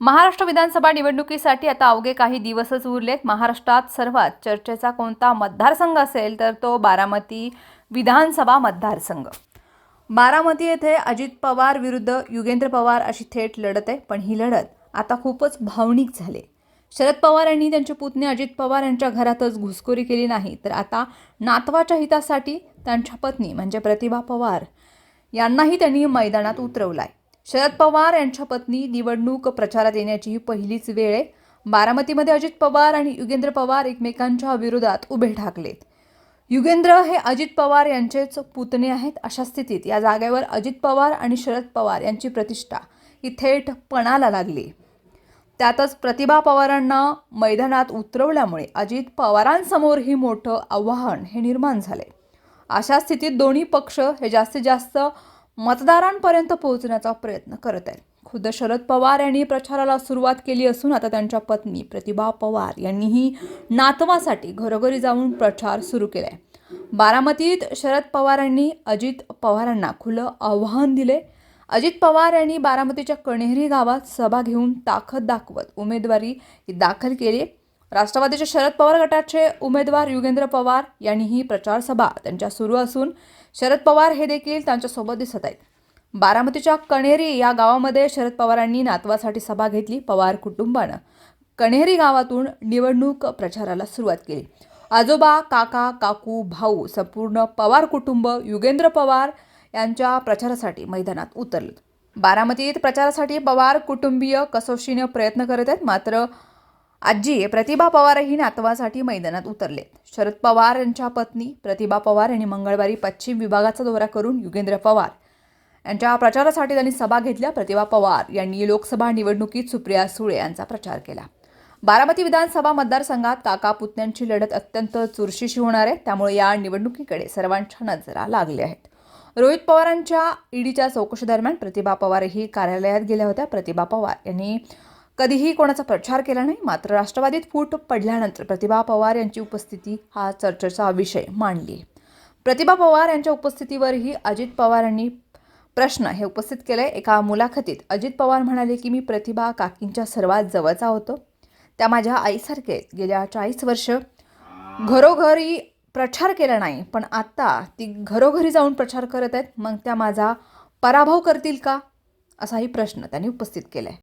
महाराष्ट्र विधानसभा निवडणुकीसाठी आता अवघे काही दिवसच उरलेत. महाराष्ट्रात सर्वात चर्चेचा कोणता मतदारसंघ असेल तर तो बारामती विधानसभा मतदारसंघ. बारामती येथे अजित पवार विरुद्ध युगेंद्र पवार अशी थेट लढत आहे पण ही लढत आता खूपच भावनिक झाले. शरद पवार यांनी त्यांचे पुतणे अजित पवार यांच्या घरातच घुसखोरी केली नाही तर आता नातवाच्या हितासाठी त्यांच्या पत्नी म्हणजे प्रतिभा पवार यांनाही त्यांनी मैदानात उतरवलाय. शरद पवार यांच्या पत्नी निवडणूक प्रचारात येण्याची ही पहिलीच वेळ आहे. बारामतीमध्ये अजित पवार आणि युगेंद्र पवार एकमेकांच्या विरोधात उभे ठाकलेत. युगेंद्र हे अजित पवार यांचेच पुतणे आहेत अशा स्थितीत या जागेवर अजित पवार आणि शरद पवार यांची प्रतिष्ठा ही थेट पणाला लागली. त्यातच प्रतिभा पवारांना मैदानात उतरवल्यामुळे अजित पवारांसमोरही मोठं आव्हान हे निर्माण झाले. अशा स्थितीत दोन्ही पक्ष हे जास्तीत जास्त मतदारांपर्यंत पोहोचण्याचा प्रयत्न करत आहेत. खुद्द शरद पवार यांनी प्रचाराला सुरुवात केली असून आता त्यांच्या पत्नी प्रतिभा पवार यांनीही नातवासाठी घरोघरी जाऊन प्रचार सुरू केला आहे बारामतीत शरद पवारांनी अजित पवारांना खुलं आव्हान दिले अजित पवार यांनी बारामतीच्या कणेरी गावात सभा घेऊन ताकद दाखवत उमेदवारी दाखल केली राष्ट्रवादीचे शरद पवार गटाचे उमेदवार युगेंद्र पवार यांनीही प्रचार सभा त्यांच्या सुरू असून शरद पवार हे देखील त्यांच्यासोबत दिसत आहेत. बारामतीच्या कणेरी या गावामध्ये शरद पवारांनी नातवासाठी सभा घेतली पवार कुटुंबानं. कणेरी गावातून निवडणूक प्रचाराला सुरुवात केली. आजोबा काका काकू भाऊ संपूर्ण पवार कुटुंब युगेंद्र पवार यांच्या प्रचारासाठी मैदानात उतरले. बारामतीत प्रचारासाठी पवार कुटुंबीय कसोशीने प्रयत्न करत आहेत मात्र आजी प्रतिभा पवारही नातवासाठी मैदानात उतरले. शरद पवार यांच्या पत्नी प्रतिभा पवार यांनी मंगळवारी पश्चिम विभागाचा दौरा करून युगेंद्र पवार यांच्या प्रचारासाठी त्यांनी सभा घेतल्या. प्रतिभा पवार यांनी लोकसभा निवडणुकीत सुप्रिया सुळे यांचा प्रचार केला. बारामती विधानसभा मतदारसंघात काका पुतण्यांची लढत अत्यंत चुरशीशी होणार आहे. त्यामुळे या निवडणुकीकडे सर्वांच्या नजरा लागल्या आहेत. रोहित पवारांच्या ईडीच्या चौकशीदरम्यान प्रतिभा पवारही कार्यालयात गेल्या होत्या. प्रतिभा पवार यांनी कधीही कोणाचा प्रचार केला नाही मात्र राष्ट्रवादीत फूट पडल्यानंतर प्रतिभा पवार यांची उपस्थिती हा चर्चेचा विषय मांडली. प्रतिभा पवार यांच्या उपस्थितीवरही अजित पवार यांनी प्रश्न हे उपस्थित केले. एका मुलाखतीत अजित पवार म्हणाले की मी प्रतिभा काकींच्या सर्वात जवळचा होतो. त्या माझ्या आईसारखे आहेत. गेल्या चाळीस वर्ष घरोघरी प्रचार केला नाही पण आत्ता ती घरोघरी जाऊन प्रचार करत आहेत. मग त्या माझा पराभव करतील का? असाही प्रश्न त्यांनी उपस्थित केला आहे